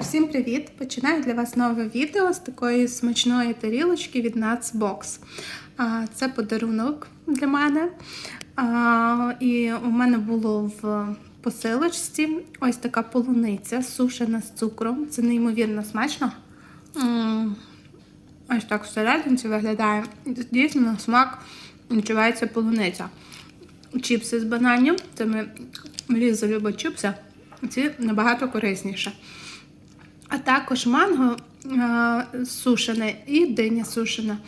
Всім привіт! Починаю для вас нове відео з такої смачної тарілочки від Nutsbox. Це подарунок для мене. І у мене було в посилочці ось така полуниця сушена з цукром. Це неймовірно смачно. Ось так всерединці виглядає. Дійсно, на смак відчувається полуниця. Чіпси з бананів. Це ми Ліза любить чіпси. Ці набагато корисніше. А також манго е, сушене і диня сушена.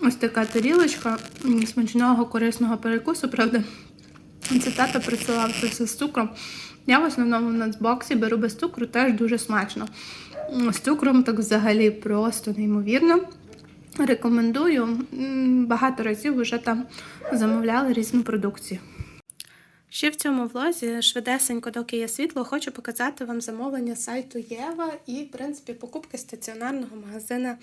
Ось така тарілочка смачного корисного перекусу, правда. Це тато присилав це все з цукром. Я в основному в нацбоксі беру без цукру, теж дуже смачно. З цукром так взагалі просто неймовірно. Рекомендую. Багато разів вже там замовляли різну продукцію. Ще в цьому влозі швидесенько, доки є світло, хочу показати вам замовлення сайту Єва і, в принципі, покупки стаціонарного магазину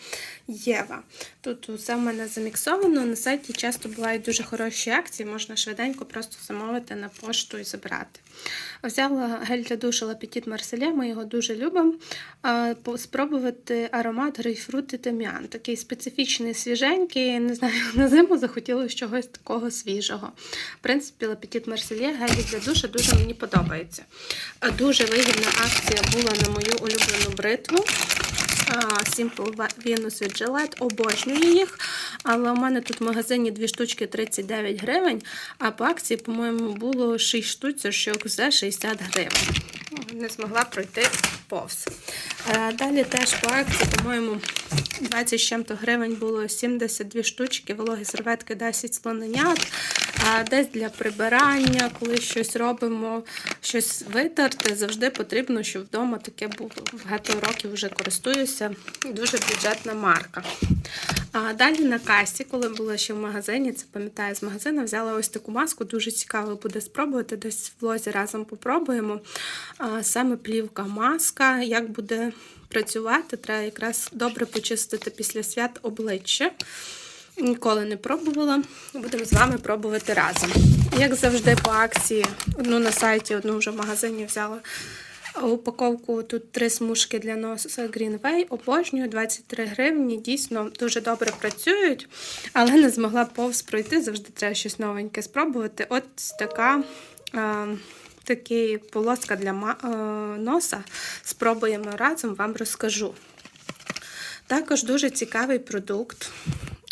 Єва. Тут усе в мене заміксовано. На сайті часто бувають дуже хороші акції, можна швиденько просто замовити на пошту і забрати. Взяла гель для душу L'Appetit Marseille, ми його дуже любимо. Спробувати аромат грейпфрут і тим'ян. Такий специфічний, свіженький. Не знаю, на зиму захотілося чогось такого свіжого. В принципі, L'Appetit Marseille гель для душу дуже мені подобається. Дуже вигідна акція була на мою улюблену бритву. Simple Venus від Gillette, обожнюю їх. Але у мене тут в магазині дві штучки 39 гривень, а по акції, по-моєму, було 6 штучок за 60 гривень. Не змогла пройти повз. Е, Далі теж по акції, по-моєму, 20 з чим-то гривень було 72 штучки, вологі серветки 10 слоненят. Десь для прибирання, коли щось робимо, щось витерти, завжди потрібно, щоб вдома таке було. Багато років вже користуюся. Дуже бюджетна марка. А далі на касі, коли була ще в магазині, це пам'ятаю з магазину, взяла ось таку маску. Дуже цікаво буде спробувати. Десь в влозі разом попробуємо. А, саме плівка маска. Як буде працювати, треба якраз добре почистити після свят обличчя. Ніколи не пробувала. Будемо з вами пробувати разом. Як завжди, по акції, одну на сайті, одну вже в магазині взяла. Упаковку тут три смужки для носа Greenway, обожнюю 23 гривні. Дійсно дуже добре працюють, але не змогла повз пройти. Завжди треба щось новеньке спробувати. От така. Е, Такий полоска для е, носа. Спробуємо разом, вам розкажу. Також дуже цікавий продукт.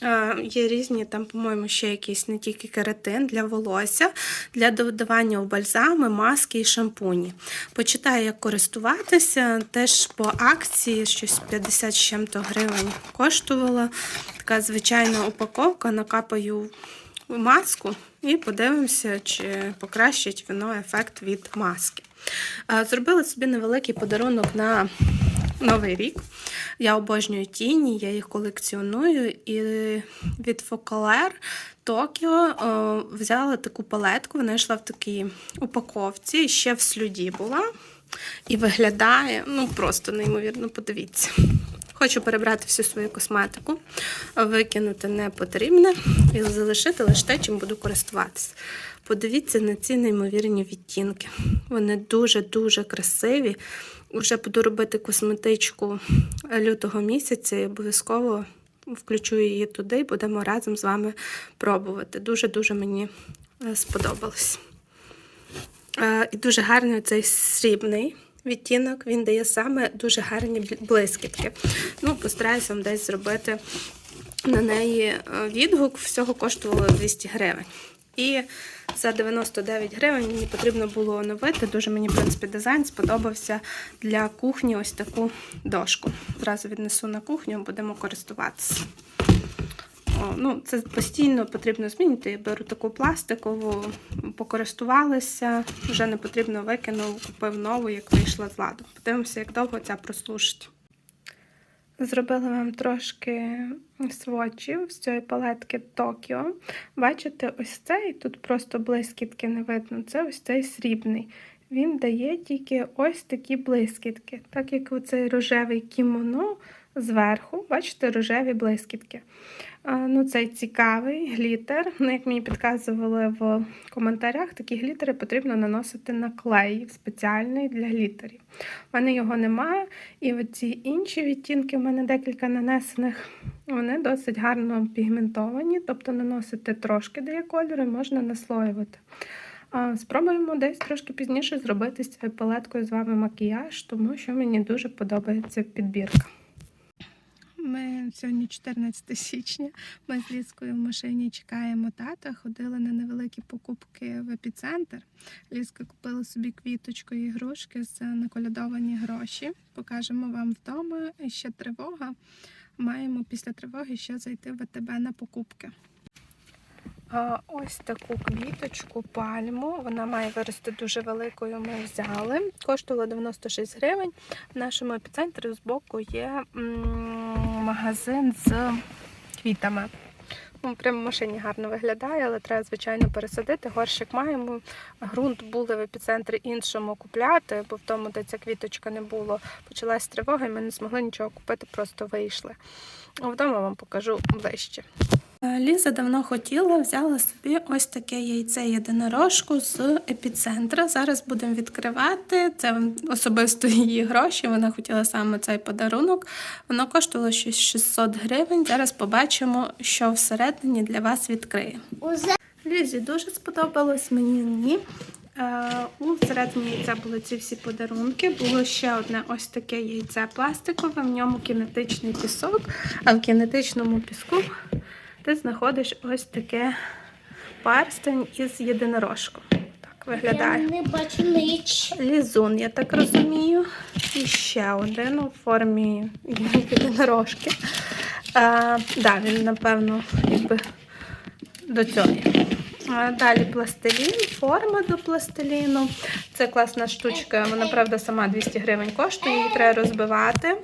Е, Є різні, там, по-моєму, ще якийсь не тільки кератин для волосся, для додавання у бальзами, маски і шампуні. Почитаю, як користуватися. Теж по акції щось 50 з чим-то гривень коштувала. Така звичайна упаковка, накапаю маску і подивимося, чи покращить воно ефект від маски. Е, Зробила собі невеликий подарунок на Новий рік. Я обожнюю тіні, я їх колекціоную. І від Tokyo е, взяла таку палетку, вона йшла в такій упаковці, ще в слюді була. І виглядає, ну просто неймовірно, подивіться. Хочу перебрати всю свою косметику, викинути не потрібне і залишити лише те, чим буду користуватися. Подивіться на ці неймовірні відтінки. Вони дуже-дуже красиві. Вже буду робити косметичку лютого місяця і обов'язково включу її туди і будемо разом з вами пробувати. Дуже-дуже мені е, сподобалось. Е, І дуже гарний цей срібний відтінок. Він дає саме дуже гарні блискітки. Ну, постараюся вам десь зробити на неї е, відгук. Всього коштувало 200 гривень. І за 99 гривень мені потрібно було оновити. Дуже мені, в принципі, дизайн сподобався для кухні ось таку дошку. Зразу віднесу на кухню, будемо користуватися. Ну, це постійно потрібно змінити. Я беру таку пластикову, покористувалася, вже не потрібно викинув, купив нову, як вийшла з ладу. Подивимося, як довго ця прослужить. Зробила вам трошки сводчів з цієї палетки Tokyo. Бачите, ось цей, тут просто блискітки не видно, це ось цей срібний. Він дає тільки ось такі блискітки. Так як оцей рожевий кімоно зверху, бачите, рожеві блискітки. Ну, цей цікавий глітер. Ну, як мені підказували в коментарях, такі глітери потрібно наносити на клей спеціальний для глітерів. У мене його немає, і оці інші відтінки, в мене декілька нанесених, вони досить гарно пігментовані, тобто наносити трошки дає кольору і можна наслоювати. Спробуємо десь трошки пізніше зробити з цією палеткою з вами макіяж, тому що мені дуже подобається підбірка. Ми сьогодні 14 січня. Ми з Ліскою в машині чекаємо тата. Ходили на невеликі покупки в епіцентр. Ліска купила собі квіточку і ігрушки за наколядовані гроші. Покажемо вам вдома. І ще тривога. Маємо після тривоги ще зайти в АТБ на покупки. Ось таку квіточку пальму. Вона має вирости дуже великою. Ми взяли. Коштувала 96 гривень. В нашому епіцентрі збоку є м, магазин з квітами. Ну, Прямо в машині гарно виглядає, але треба, звичайно, пересадити. Горщик маємо. Грунт були в епіцентрі іншому купляти, бо в тому, де ця квіточка не було, почалась тривога, і ми не змогли нічого купити, просто вийшли. Вдома вам покажу ближче. Ліза давно хотіла, взяла собі ось таке яйце єдинорожку з епіцентра. Зараз будемо відкривати. Це особисто її гроші. Вона хотіла саме цей подарунок. Воно коштувало щось 600 гривень. Зараз побачимо, що всередині для вас відкриє. Лізі дуже сподобалось, мені ні. Е, У всередині яйця були ці всі подарунки. Було ще одне ось таке яйце пластикове, в ньому кінетичний пісок, а в кінетичному піску ти знаходиш ось таке перстень із єдинорожком. Так виглядає. Я не бачу ніч. Лізун, я так розумію. І ще один у формі єдинорожки. А, да, він, напевно, якби до цього. А, Далі пластилін, форма до пластиліну. Це класна штучка. Вона, правда, сама 200 гривень коштує, її треба розбивати.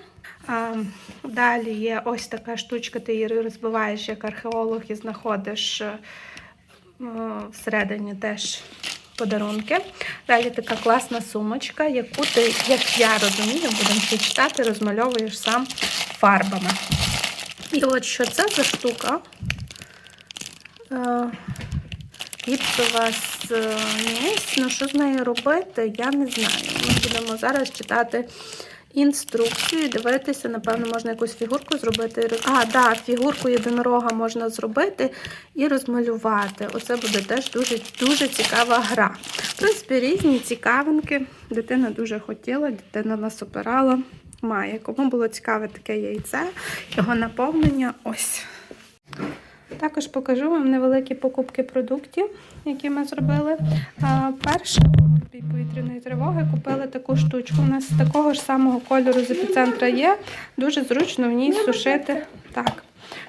Далі є ось така штучка, ти її розбиваєш як археолог і знаходиш е, всередині теж подарунки. Далі така класна сумочка, яку ти, як я розумію, будемо ще читати, розмальовуєш сам фарбами. І от що це за штука? Е, Гіпсова з місць. Ну, що з нею робити, я не знаю. Ми будемо зараз читати інструкцію, дивитися, напевно, можна якусь фігурку зробити. А, да, фігурку єдинорога можна зробити і розмалювати. Оце буде теж дуже, дуже цікава гра. В принципі, різні цікавинки. Дитина дуже хотіла, дитина нас опирала. Має. Кому було цікаве таке яйце, його наповнення ось. Також покажу вам невеликі покупки продуктів, які ми зробили. Перше повітряної тривоги купили таку штучку. У нас такого ж самого кольору з епіцентра є. Дуже зручно в ній сушити. Так,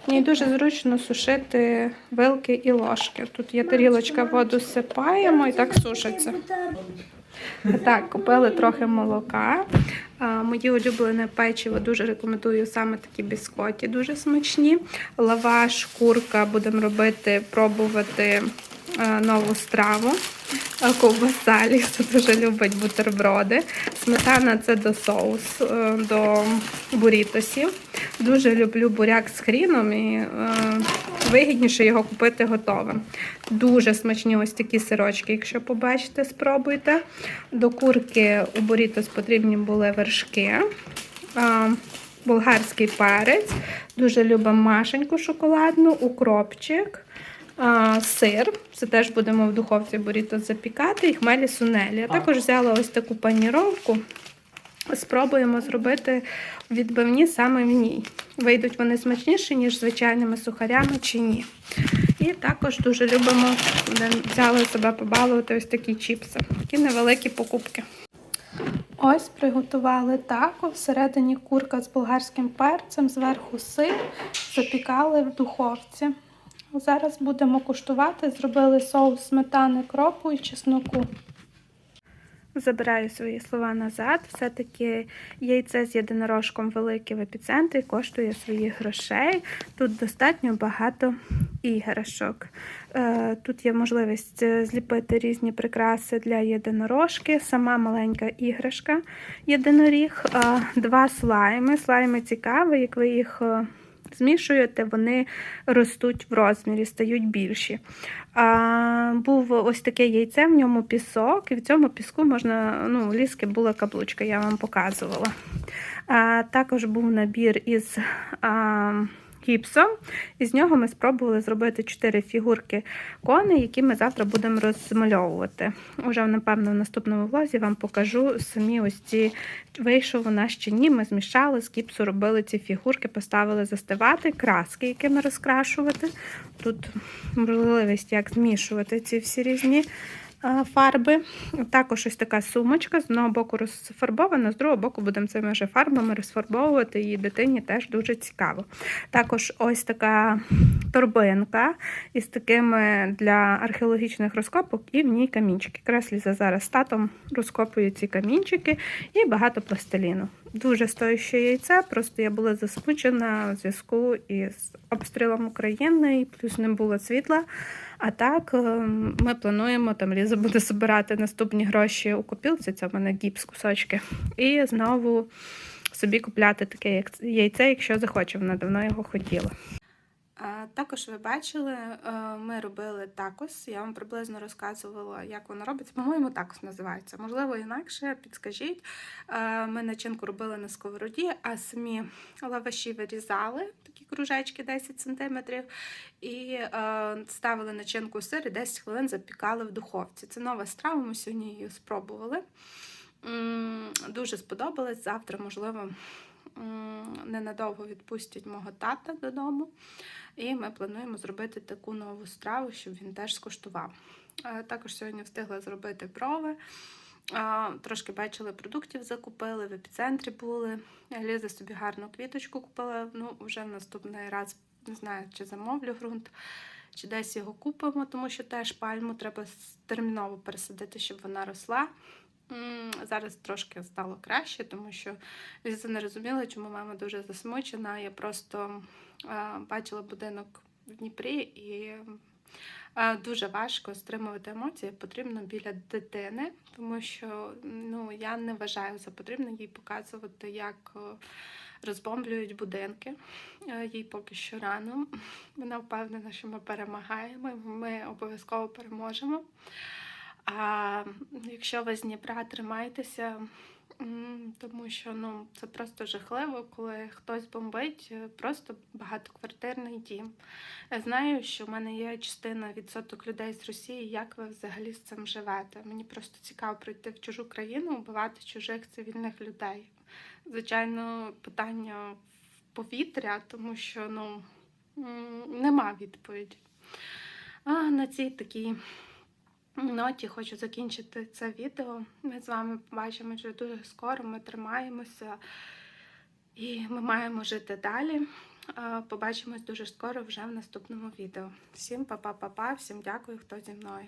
в ній дуже зручно сушити вилки і ложки. Тут є тарілочка, воду сипаємо і так сушиться. Так, купили трохи молока. Моє улюблене печиво дуже рекомендую саме такі біскоті, дуже смачні. Лаваш, курка будемо робити, пробувати нову страву. А, Ковбаса Ліса дуже любить бутерброди. Сметана це до соус, е, до бурітосів. Дуже люблю буряк з хріном і е, вигідніше його купити готовим. Дуже смачні ось такі сирочки, якщо побачите, спробуйте. До курки у бурітос потрібні були вершки. Болгарський перець, дуже любимо машеньку шоколадну, укропчик, а, сир. Це теж будемо в духовці буріто запікати, і хмелі сунелі. Я також взяла ось таку паніровку. Спробуємо зробити відбивні саме в ній. Вийдуть вони смачніші, ніж звичайними сухарями чи ні. І також дуже любимо, взяли себе побалувати ось такі чіпси. Такі невеликі покупки. Ось приготували тако. Всередині курка з болгарським перцем, зверху сир, запікали в духовці. Зараз будемо куштувати. Зробили соус сметани, кропу і чесноку. Забираю свої слова назад. Все-таки яйце з єдинорожком велике в епіцентрі коштує своїх грошей. Тут достатньо багато іграшок. Е, Тут є можливість е, зліпити різні прикраси для єдинорожки, сама маленька іграшка єдиноріг, два слайми. Слайми цікаві, як ви їх е, змішуєте, вони ростуть в розмірі, стають більші. А, був ось таке яйце, в ньому пісок, і в цьому піску можна, ну, ліски була каблучка, я вам показувала. А, також був набір із а, гіпсом, і з нього ми спробували зробити 4 фігурки коней, які ми завтра будемо розмальовувати. Уже, напевно, в наступному влозі вам покажу самі ось ці вийшов у нас ще ні. Ми змішали з гіпсу, робили ці фігурки, поставили застивати, краски, якими розкрашувати. Тут можливість, як змішувати ці всі різні фарби. Також ось така сумочка, з одного боку розфарбована, з другого боку будемо цими вже фарбами розфарбовувати, і дитині теж дуже цікаво. Також ось така торбинка із такими для археологічних розкопок, і в ній камінчики. Якраз Ліза зараз татом розкопує ці камінчики і багато пластиліну. Дуже стояще яйце, просто я була засмучена в зв'язку із обстрілом України, і плюс не було світла. А так ем, ми плануємо, там Ліза буде збирати наступні гроші у копілці, це в мене гіпс кусочки, і знову собі купляти таке яйце, якщо захоче, вона давно його хотіла. Також ви бачили, е, ми робили такос. Я вам приблизно розказувала, як воно робиться. По-моєму, такос називається. Можливо, інакше підскажіть. Е, Ми начинку робили на сковороді, а самі лаваші вирізали, такі кружечки 10 см, і е, ставили начинку сир і 10 хвилин запікали в духовці. Це нова страва, ми сьогодні її спробували. Дуже сподобалось. Завтра, можливо, ненадовго відпустять мого тата додому. І ми плануємо зробити таку нову страву, щоб він теж скуштував. Е, Також сьогодні встигла зробити брови. Е, Трошки бачили продуктів, закупили, в епіцентрі були. Ліза собі гарну квіточку купила. Ну, вже наступний раз не знаю, чи замовлю ґрунт, чи десь його купимо, тому що теж пальму треба терміново пересадити, щоб вона росла. Зараз трошки стало краще, тому що Ліза не розуміла, чому мама дуже засмучена. Я просто е, бачила будинок в Дніпрі і е, дуже важко стримувати емоції. Потрібно біля дитини, тому що ну, я не вважаю за потрібно їй показувати, як е, розбомблюють будинки. Їй поки що рано. Вона впевнена, що ми перемагаємо, ми обов'язково переможемо. А якщо ви з Дніпра, тримайтеся, тому що ну, це просто жахливо, коли хтось бомбить е, просто багатоквартирний дім. Я знаю, що в мене є частина відсоток людей з Росії. Як ви взагалі з цим живете? Мені просто цікаво прийти в чужу країну, вбивати чужих цивільних людей. Звичайно, питання в повітря, тому що ну, нема відповіді. А на цій такій ноті хочу закінчити це відео. Ми з вами побачимо вже дуже скоро. Ми тримаємося і ми маємо жити далі. Побачимось дуже скоро вже в наступному відео. Всім па-па-па-па, всім дякую, хто зі мною.